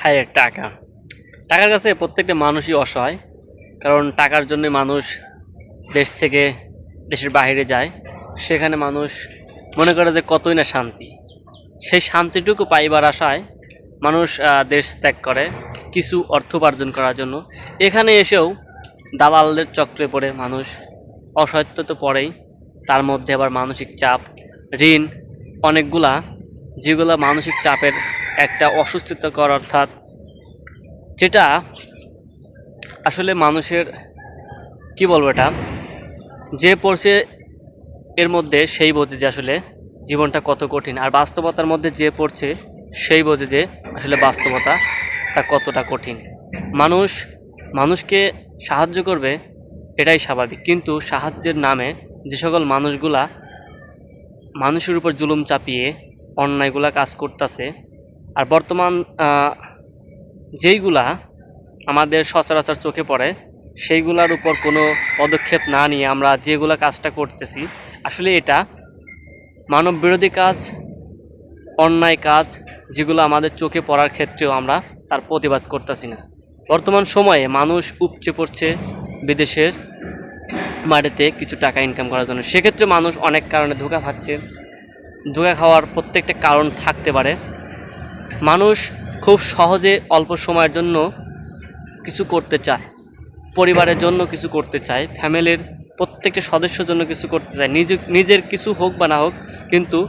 হায়, টাকা। টাকার কাছে প্রত্যেকটা মানুষই অসহায়, কারণ টাকার জন্য মানুষ দেশ থেকে দেশের বাইরে যায়। সেখানে মানুষ মনে করে যে কতই না শান্তি। সেই শান্তিটুকু পাইবার আশায় মানুষ দেশ ত্যাগ করে কিছু অর্থ উপার্জন করার জন্য। এখানে এসেও দালালদের চক্রে পড়ে মানুষ। অসহায়ত্ব তো পড়েই, তার মধ্যে আবার মানসিক চাপ, ঋণ, অনেকগুলা, যেগুলা মানসিক চাপের একটা অসুস্থতাকর অর্থাৎ যেটা আসলে মানুষের, কি বলব এটা? যে পড়ছে এর মধ্যে সেই বোঝে যে আসলে জীবনটা কত কঠিন। আর বাস্তবতার মধ্যে যে পড়ছে সেই বোঝে যে আসলে বাস্তবতাটা কতটা কঠিন। মানুষ, মানুষকে সাহায্য করবে এটাই স্বাভাবিক। কিন্তু সাহায্যের নামে যে সকল মানুষগুলা মানুষের উপর জুলুম চাপিয়ে অন্যায়গুলা কাজ করতেছে আর বর্তমান যেইগুলা আমাদের সচরাচর চোখে পড়ে, সেইগুলার উপর কোনো পদক্ষেপ না নিয়ে আমরা যেগুলা কাজটা করতেছি, আসলে এটা মানব বিরোধী কাজ, অন্যায় কাজ, যেগুলো আমাদের চোখে পড়ার ক্ষেত্রেও আমরা তার প্রতিবাদ করতেছি না। বর্তমান সময়ে মানুষ উপচে পড়ছে বিদেশের মাটিতে কিছু টাকা ইনকাম করার জন্য। সেক্ষেত্রে মানুষ অনেক কারণে ধোকা খাচ্ছে। ধোকা খাওয়ার প্রত্যেকটা কারণ থাকতে পারে। মানুষ খুব সহজে অল্প সময়ের জন্য কিছু করতে চায়, পরিবারের জন্য কিছু করতে চায়, ফ্যামিলির প্রত্যেকটা সদস্যের জন্য কিছু করতে চায়, নিজে, নিজের কিছু হোক বা না হোক, কিন্তু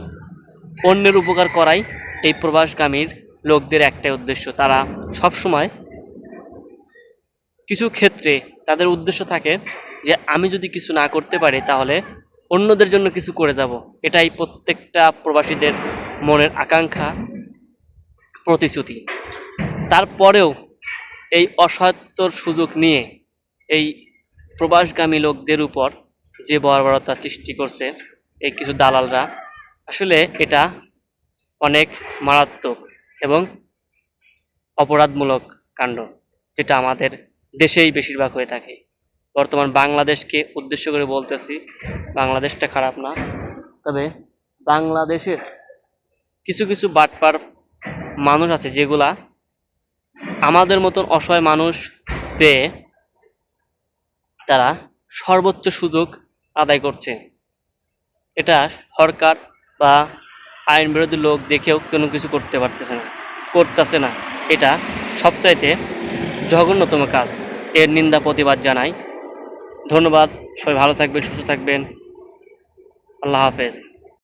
অন্যের উপকার করাই এই প্রবাসগামীর লোকদের একটাই উদ্দেশ্য। তারা সব সময় কিছু ক্ষেত্রে তাদের উদ্দেশ্য থাকে যে, আমি যদি কিছু না করতে পারি তাহলে অন্যদের জন্য কিছু করে যাব। এটাই প্রত্যেকটা প্রবাসীদের মনের আকাঙ্ক্ষা। প্রতিশ্রুতি। তারপরেও এই অসহায়ত্বর সুযোগ নিয়ে এই প্রবাসগামী লোকদের উপর যে বর্বরতা সৃষ্টি করছে এই কিছু দালালরা, আসলে এটা অনেক মারাত্মক এবং অপরাধমূলক কাণ্ড, যেটা আমাদের দেশেই বেশিরভাগ হয়ে থাকে। বর্তমান বাংলাদেশকে উদ্দেশ্য করে বলতেছি, বাংলাদেশটা খারাপ না, তবে বাংলাদেশের কিছু কিছু বাটপার মানুষ আছে যেগুলা আমাদের মতন অসহায় মানুষ পেয়ে তারা সর্বোচ্চ সুযোগ আদায় করছে। এটা সরকার বা আইন বিরোধী লোক দেখেও কোনো কিছু করতে পারতেছে না, করতেছে না। এটা সবচাইতে জঘন্যতম কাজ। এর নিন্দা, প্রতিবাদ জানাই। ধন্যবাদ। সবাই ভালো থাকবেন, সুস্থ থাকবেন। আল্লাহ হাফেজ।